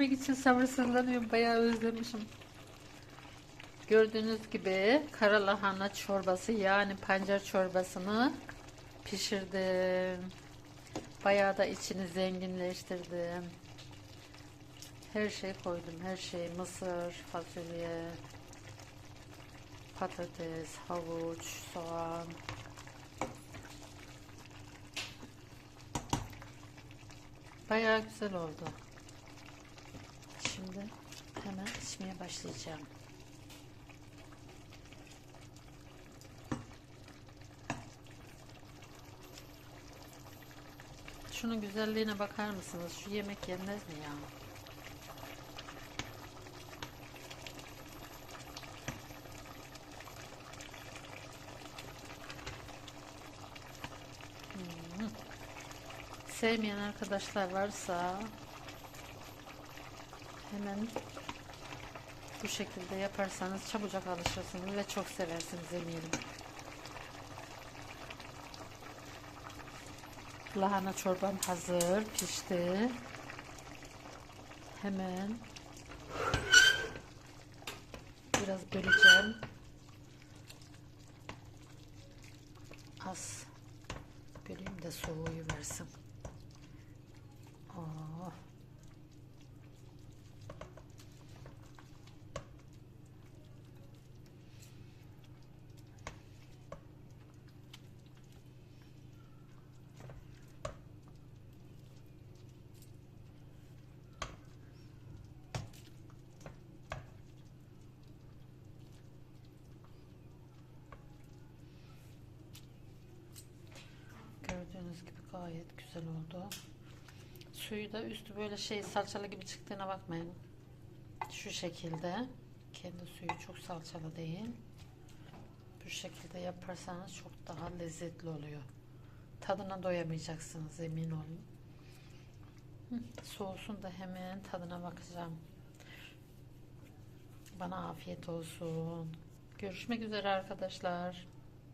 gitmek için sabırsızlanıyorum. Bayağı özlemişim. Gördüğünüz gibi kara lahana çorbası yani pancar çorbasını pişirdim. Bayağı da içini zenginleştirdim. Her şey koydum. Her şey mısır, fasulye, patates, havuç, soğan. Bayağı güzel oldu. Şimdi hemen içmeye başlayacağım. Şunun güzelliğine bakar mısınız? Şu yemek yenmez mi ya? Hmm. Sevmeyen arkadaşlar varsa hemen bu şekilde yaparsanız çabucak alışırsınız ve çok seversiniz eminim. Lahana çorbam hazır, pişti. Hemen biraz böleceğim. Az böleyim de soğuyu versin. Oh. Gördüğünüz gibi gayet güzel oldu. Suyu da üstü böyle şey salçalı gibi çıktığına bakmayın. Şu şekilde. Kendi suyu çok salçalı değil. Bu şekilde yaparsanız çok daha lezzetli oluyor. Tadına doyamayacaksınız emin olun. Soğusun da hemen tadına bakacağım. Bana afiyet olsun. Görüşmek üzere arkadaşlar.